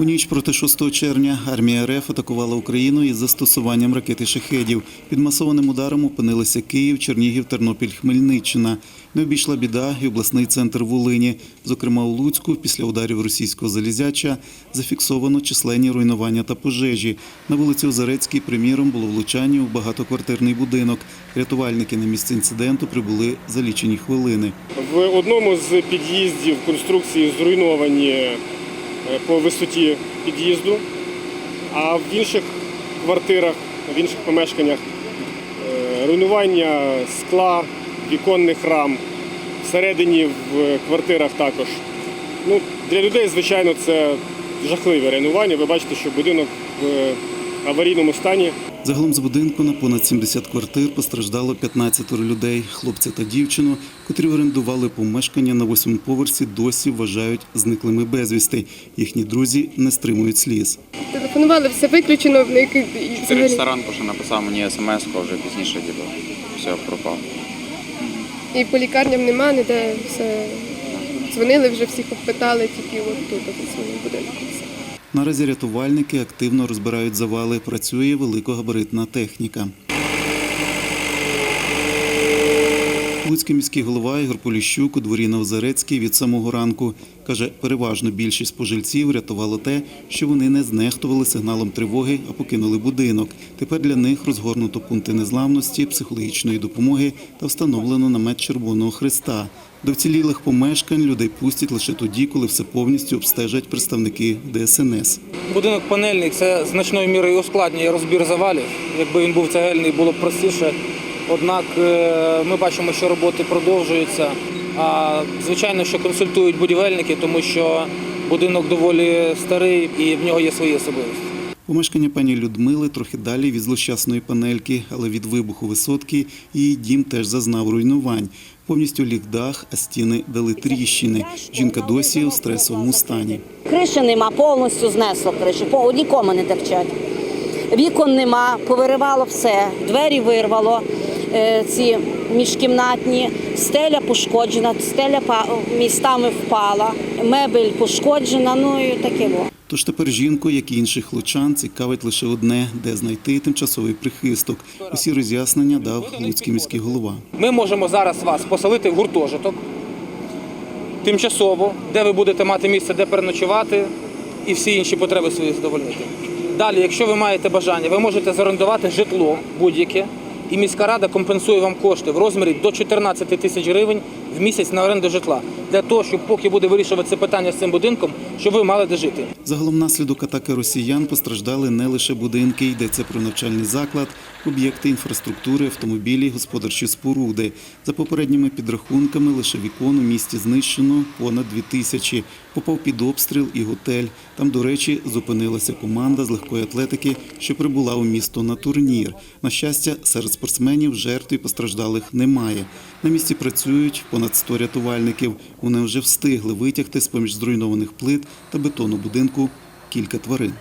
У ніч проти 6 червня армія РФ атакувала Україну із застосуванням ракети шахедів. Під масованим ударом опинилися Київ, Чернігів, Тернопіль, Хмельниччина. Не обійшла біда і обласний центр Волині. Зокрема, у Луцьку після ударів російського залізяча зафіксовано численні руйнування та пожежі. На вулиці Озерецькій, приміром, було влучання у багатоквартирний будинок. Рятувальники на місце інциденту прибули за лічені хвилини. В одному з під'їздів конструкції зруйновані по висоті під'їзду, а в інших квартирах, в інших помешканнях е, руйнування скла, віконних рам, всередині в квартирах також. Ну, для людей, звичайно, це жахливе руйнування. Ви бачите, що будинок в аварійному стані. Загалом з будинку на понад 70 квартир постраждало 15 людей. Хлопця та дівчину, котрі орендували помешкання на восьмому поверсі, досі вважають зниклими безвісти. Їхні друзі не стримують сліз. Телефонували, все виключено, в них взагалі. часа написав мені смс, а вже пізніше діду. Все, пропав. І по лікарням нема, ніде все. Дзвонили вже всіх обпитали, тільки от тут у своєму будинку. Наразі рятувальники активно розбирають завали. Працює великогабаритна техніка. Луцький міський голова Ігор Поліщук у дворі на Озерецькій від самого ранку каже, переважно більшість пожильців рятувало те, що вони не знехтували сигналом тривоги, а покинули будинок. Тепер для них розгорнуто пункти незламності, психологічної допомоги та встановлено намет Червоного Христа. До вцілілих помешкань людей пустять лише тоді, коли все повністю обстежать представники ДСНС. Будинок панельний це значною мірою ускладнює розбір завалів. Якби він був цегельний, було б простіше. Однак е, ми бачимо, що роботи продовжуються. А звичайно, що консультують будівельники, тому що будинок доволі старий і в нього є свої особливості. Помешкання пані Людмили трохи далі від злощасної панельки, але від вибуху висотки її дім теж зазнав руйнувань. Повністю ліг дах, а стіни дали тріщини. Жінка досі у стресовому стані. Криші нема, повністю знесло кришу, по нікому не терчать. Вікон нема, повиривало все, двері вирвало, ці міжкімнатні, стеля пошкоджена, стеля па- містами впала, мебель пошкоджена, ну і таке було. Тож тепер жінку, як і інших лучан, цікавить лише одне, де знайти тимчасовий прихисток. Усі роз'яснення дав Луцький міський голова. Ми можемо зараз вас поселити в гуртожиток тимчасово, де ви будете мати місце, де переночувати і всі інші потреби свої задовольнити. Далі, якщо ви маєте бажання, ви можете зорендувати житло будь-яке, і міська рада компенсує вам кошти в розмірі до 14 тисяч гривень місяць на оренду житла. Для того, щоб поки буде вирішуватися питання з цим будинком, щоб ви мали де жити. Загалом внаслідок атаки росіян постраждали не лише будинки, йдеться про навчальний заклад, об'єкти інфраструктури, автомобілі, господарчі споруди. За попередніми підрахунками, лише вікон у місті знищено понад дві тисячі. Попав під обстріл і готель. Там, до речі, зупинилася команда з легкої атлетики, що прибула у місто на турнір. На щастя, серед спортсменів жертв і постраждалих немає. На місці працюють понад 100 рятувальників. Вони вже встигли витягти з поміж зруйнованих плит та бетону будинку кілька тварин.